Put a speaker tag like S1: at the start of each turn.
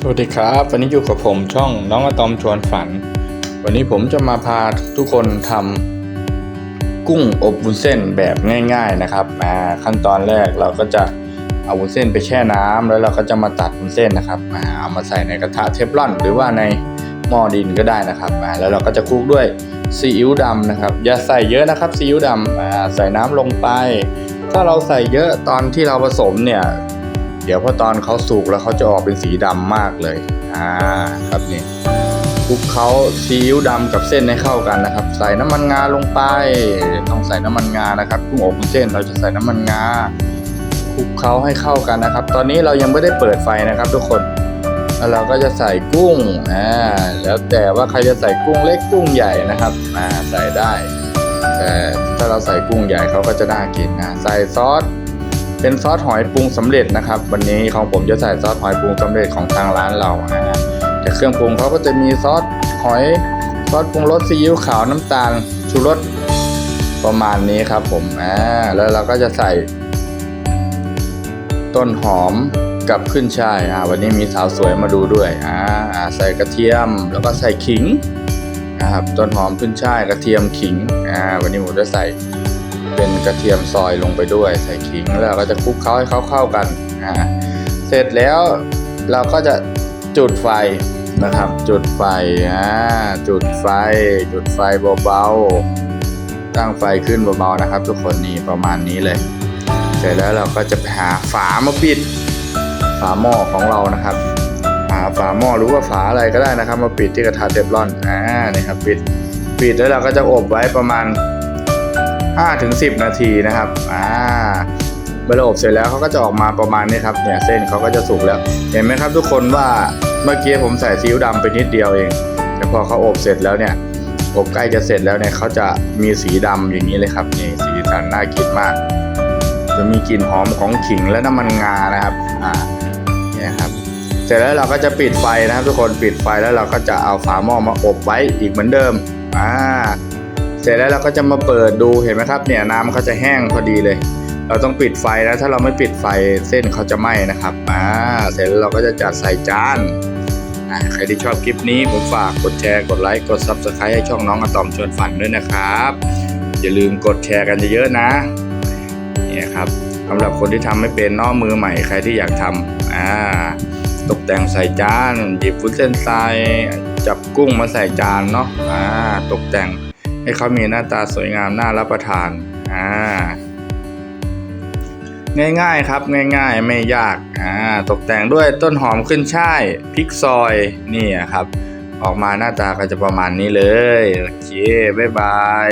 S1: สวัสดีครับ วันนี้อยู่กับผมช่องน้องอะตอมชวนฝัน วันนี้ผมจะมาพาทุกคนทำกุ้งอบวุ้นเส้นแบบง่าย ๆนะครับมาขั้นตอนแรกเราก็จะเอาวุ้นเส้นไปแช่น้ำแล้วเราก็จะมาตัดวุ้นเส้นนะครับมาเอามาใส่ในกระทะเทฟลอนหรือว่าในหม้อดินก็ได้นะครับมาแล้วเราก็จะคลุกด้วยซีอิ๊วดำนะครับ อย่าใส่เยอะนะครับซีอิ๊วดำอ่าใส่น้ำลงไป ถ้าเราใส่เยอะตอนที่เราผสมเนี่ย ดี๋ยวพอตอนเขาสุกแล้วเขาจะออกเป็นสีดำมากเลย อ่าครับนี่คลุกเขาซีอิ๊วดำกับเส้นให้เข้ากันนะครับ ใส่น้ำมันงาลงไป ต้องใส่น้ำมันงานะครับกุ้งอบเส้นเราจะใส่น้ำมันงาคลุกเขาให้เข้ากันนะครับ ตอนนี้เรายังไม่ได้เปิดไฟนะครับทุกคนแล้วเราก็จะใส่กุ้งอ่าแล้วแต่ว่าใครจะใส่กุ้งเล็กกุ้งใหญ่นะครับอ่าใส่ได้ แต่ถ้าเราใส่กุ้งใหญ่เขาก็จะน่ากินนะใส่ซอส เป็นซอสหอยปรุงสำเร็จนะครับ วันนี้ของผมจะใส่ซอสหอยปรุงสำเร็จของทางร้านเรานะฮะแต่เครื่องปรุงเขาก็จะมีซอสหอยซอสปรุงรสซีอิ๊วขาวน้ำตาลชูรสประมาณนี้ครับผมอ่าแล้วเราก็จะใส่ ต้นหอมกับขึ้นช่ายอ่าวันนี้มีสาวสวยมาดูด้วยอ่าใส่กระเทียมแล้วก็ใส่ขิงนะครับต้นหอมขึ้นช่ายกระเทียมขิงอ่าวันนี้ผมจะใส่ เป็นกระเทียมซอยลงไปด้วยใส่ขิงแล้วเราก็จะคลุกเคล้าให้เขาเข้ากันอ่าเสร็จแล้วเราก็จะจุดไฟนะครับ จุดไฟอ่าจุดไฟ จุดไฟเบาๆตั้งไฟขึ้นเบาๆนะครับ ทุกคนนี่ประมาณนี้เลย เสร็จแล้วเราก็จะไปหาฝามาปิด ฝาหม้อของเรานะครับหาฝาหม้อหรือว่าฝาอะไรก็ได้นะครับ มาปิดที่กระทะเทฟลอนอ่านี่ครับปิดปิดแล้วเราก็จะอบไว้ประมาณ 5ถึง10 นาทีนะครับอ่าเมื่อเราอบเสร็จแล้วเขาก็จะออกมาประมาณนี้ครับเนี่ยเส้นเขาก็จะสุกแล้ว เห็นไหมครับทุกคนว่าเมื่อกี้ผมใส่ซีอิ๊วดำไปนิดเดียวเอง แต่พอเขาอบเสร็จแล้วเนี่ยอบใกล้จะเสร็จแล้วเนี่ยเขาจะมีสีดำอย่างนี้เลยครับนี่สีสันน่ากินมาก จะมีกลิ่นหอมของขิงและน้ำมันงานะครับอ่าเนี่ยครับเสร็จแล้วเราก็จะปิดไฟนะครับ ทุกคนปิดไฟแล้วเราก็จะเอาฝาหม้อมาอบไว้อีกเหมือนเดิมอ่า เสร็จแล้วเราก็จะมาเปิดดูเห็นไหมครับเนี่ยน้ำเขาจะแห้งพอดีเลย เราต้องปิดไฟนะถ้าเราไม่ปิดไฟเส้นเขาจะไหม้นะครับอ่าเสร็จแล้วเราก็จะจัดใส่จานใครที่ชอบคลิปนี้ผมฝากกดแชร์กดไลค์กด Subscribe ให้ช่องน้องอะตอมชวนฝันด้วยนะครับ อย่าลืมกดแชร์กันเยอะๆนะเนี่ยครับสำหรับคนที่ทำไม่เป็นเนอมือใหม่ใครที่อยากทำอ่าตกแต่งใส่จานหยิบฟุตเส้นทรายจับกุ้งมาใส่จานเนาะอ่าตกแต่ง ให้เขามีหน้าตาสวยงามน่ารับประทานอ่าง่ายๆครับง่ายๆไม่ยากอ่าตกแต่งด้วยต้นหอมขึ้นช่ายพริกซอยนี่ครับ ออกมาหน้าตาก็จะประมาณนี้เลย โอเค บ๊ายบาย